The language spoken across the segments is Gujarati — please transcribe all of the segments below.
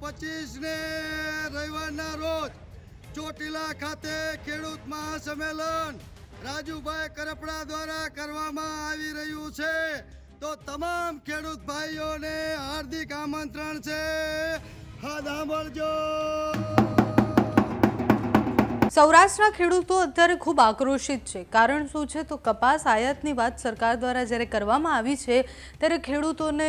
પચીસ ને રવિવારના રોજ ચોટીલા ખાતે ખેડૂત મહાસંમેલન રાજુભાઈ કરપડા દ્વારા કરવામાં આવી રહ્યું છે. તો તમામ ખેડૂત ભાઈઓને હાર્દિક આમંત્રણ છે. હા સાંભળજો. સૌરાષ્ટ્રના ખેડૂતો અત્યારે ખૂબ આક્રોશિત છે. કારણ શું છે? તો કપાસ આયાતની વાત સરકાર દ્વારા જ્યારે કરવામાં આવી છે, ત્યારે ખેડૂતોને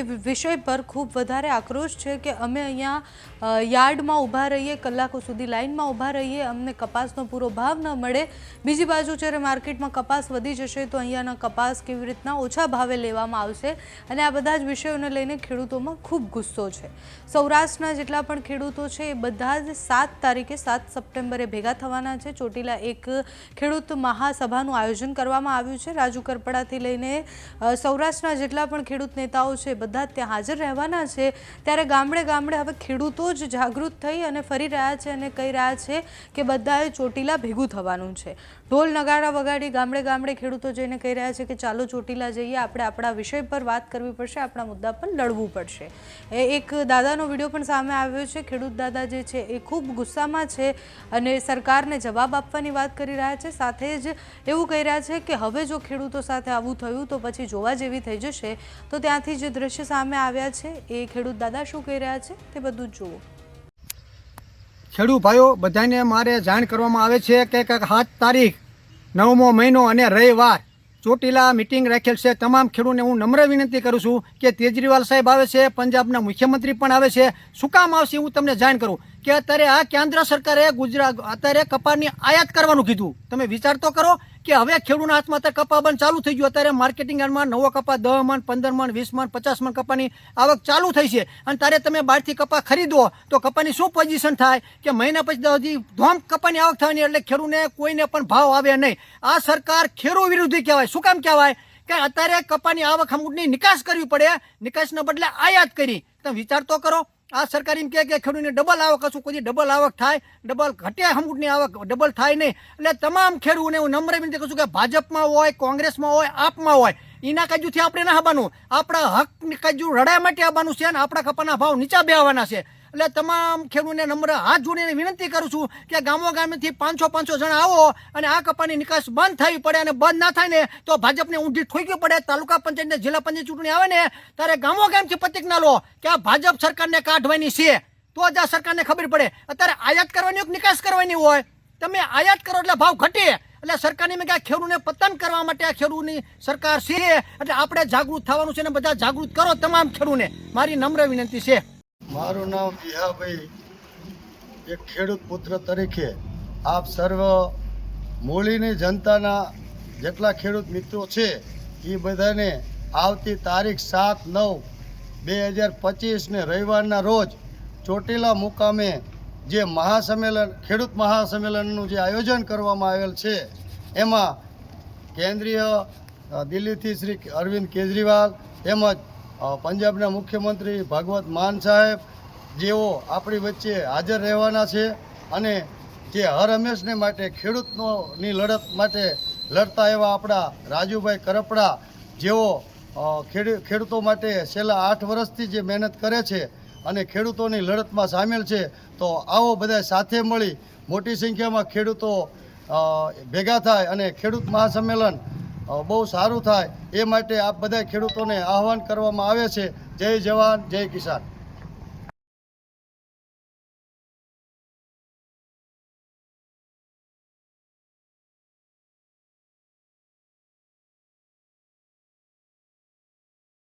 એ વિષય પર ખૂબ વધારે આક્રોશ છે કે અમે અહીંયા યાર્ડમાં ઊભા રહીએ, કલાકો સુધી લાઇનમાં ઊભા રહીએ, અમને કપાસનો પૂરો ભાવ ન મળે. બીજી બાજુ જ્યારે માર્કેટમાં કપાસ વધી જશે, તો અહીંયાના કપાસ કેવી રીતના ઓછા ભાવે લેવામાં આવશે? અને આ બધા જ વિષયોને લઈને ખેડૂતોમાં ખૂબ ગુસ્સો છે. સૌરાષ્ટ્રના જેટલા પણ ખેડૂતો છે, એ બધા જ સાત તારીખે સાત સપ્ટેમ્બરે ભેગા થવાના છે. ચોટીલા એક ખેડૂત મહાસભાનું આયોજન કરવામાં આવ્યું છે. રાજુ કરપડાથી લઈને સૌરાષ્ટ્રના જેટલા પણ ખેડૂત નેતાઓ છે, બધા ત્યાં હાજર રહેવાના છે. ત્યારે ગામડે ગામડે હવે ખેડૂતો જ જાગૃત થઈ અને ફરી રહ્યા છે અને કહી રહ્યા છે કે બધાએ ચોટીલા ભેગું થવાનું છે. ઢોલ નગારા વગાડી ગામડે ગામડે ખેડૂતો જઈને કહી રહ્યા છે કે ચાલો ચોટીલા જઈએ. આપણે આપણા વિષય પર વાત કરવી પડશે, આપણા મુદ્દા પર લડવું પડશે. એ એક દાદાનો વીડિયો પણ સામે આવ્યો છે. ખેડૂત દાદા જે છે એ ખૂબ ગુસ્સામાં છે અને સરકારને જવાબ આપવાની વાત કરી રહ્યા છે. સાથે જ એવું કહી રહ્યા છે કે હવે જો ખેડૂતો સાથે આવું થયું તો પછી જોવા જેવી થઈ જશે. તો ત્યાંથી જે દ્રશ્ય સામે આવ્યા છે, એ ખેડૂત દાદા શું કહી રહ્યા છે તે બધું જુઓ. ખેડૂત ભાઈઓ, બધાને મારે જાણ કરવામાં આવે છે કે સાત તારીખ, નવમો મહિનો અને રવિવાર. ચોટીલા મિટિંગ રાખેલ છે. તમામ ખેડૂતને હું નમ્ર વિનંતી કરું છું કે કેજરીવાલ સાહેબ આવે છે, પંજાબના મુખ્યમંત્રી પણ આવે છે. શું કામ આવશે હું તમને જાણ કરું કે અત્યારે આ કેન્દ્ર સરકારે ગુજરાત, અત્યારે કપાસની આયાત કરવાનું કીધું. તમે વિચાર તો કરો કે હવે ખેડૂતના હાથમાં અત્યારે કપા બંધ ચાલુ થઈ ગયું. અત્યારે માર્કેટિંગ યાર્ડમાં નવો કપા દસ મણ, પંદર મણ, વીસ મણ, પચાસ મણ કપાની આવક ચાલુ થઈ છે. અને તારે તમે બહારથી કપા ખરીદો, તો કપાની શું પોઝિશન થાય? કે મહિના પછી હજી ધોમ કપાની આવક થવાની એટલે ખેડૂતને કોઈને પણ ભાવ આવે નહીં. આ સરકાર ખેડૂત વિરોધી કહેવાય. શું કામ કહેવાય? કે અત્યારે કપાની આવક અમુકની નિકાસ કરવી પડે. નિકાસના બદલે આયાત કરી. તમે વિચાર તો કરો. આ સરકાર એમ કહે કે ખેડૂતને ડબલ આવક હશું કોઈ ડબલ આવક થાય, ડબલ ઘટે અમુકની આવક, ડબલ થાય નહીં. એટલે તમામ ખેડૂતને હું નમ્ર વિનંતી કરું છું કે ભાજપમાં હોય, કોંગ્રેસમાં હોય, આપમાં હોય, એના કાજુથી આપણે ના આવવાનું આપણા હક કાજુ રડાય માટે આવવાનું છે અને આપણા કપાના ભાવ નીચા બે આવવાના છે. એટલે તમામ ખેડૂતને નમ્ર હાથ જોડીને વિનંતી કરું છું કે ગામો ગામેથી પાંચસો પાંચસો જણા આવો અને આ કપાની નિકાસ બંધ થવી પડે અને બંધ ના થાય ને તો ભાજપને ઊંધી ઠોકવી પડે, તાલુકા પંચાયતને જિલ્લા પંચાયત ચૂંટણી આવે ને, ત્યારે ગામો ગામથી પ્રતિજ્ઞા લો કે આ ભાજપ સરકારને કાઢવાની છે. તો જ આ સરકારને ખબર પડે. અત્યારે આયાત કરવાની હોય નિકાસ કરવાની હોય? તમે આયાત કરો એટલે ભાવ ઘટે. એટલે સરકારની મેં કે આ ખેડૂતને પતન કરવા માટે આ ખેડૂતની સરકાર છે. એટલે આપણે જાગૃત થવાનું છે અને બધા જાગૃત કરો તમામ ખેડૂતને. મારી નમ્ર વિનંતી છે. મારું નામ વિહાભાઈ, એક ખેડૂત પુત્ર તરીકે આપ સર્વ મૂળીની જનતાના જેટલા ખેડૂત મિત્રો છે એ બધાને આવતી તારીખ સાત નવ બે હજાર પચીસને રવિવારના રોજ ચોટીલા મુકામે જે મહાસંમેલન, ખેડૂત મહાસંમેલનનું જે આયોજન કરવામાં આવેલ છે, એમાં કેન્દ્રીય દિલ્હીથી શ્રી અરવિંદ કેજરીવાલ તેમજ પંજાબના મુખ્યમંત્રી ભાગવત માન સાહેબ, જેઓ આપણી વચ્ચે હાજર રહેવાના છે અને જે હર હંમેશને માટે ખેડૂતોની લડત માટે લડતા એવા આપણા રાજુભાઈ કરપડા, જેઓ ખેડૂતો માટે છેલ્લા આઠ વર્ષથી જે મહેનત કરે છે અને ખેડૂતોની લડતમાં સામેલ છે, તો આવો બધા સાથે મળી મોટી સંખ્યામાં ખેડૂતો ભેગા થાય અને ખેડૂત મહાસંમેલન બહુ સારું થાય. એ માટે આપ બધા ખેડૂતોને આહવાન કરવામાં આવે છે. જય જવાન, જય કિસાન.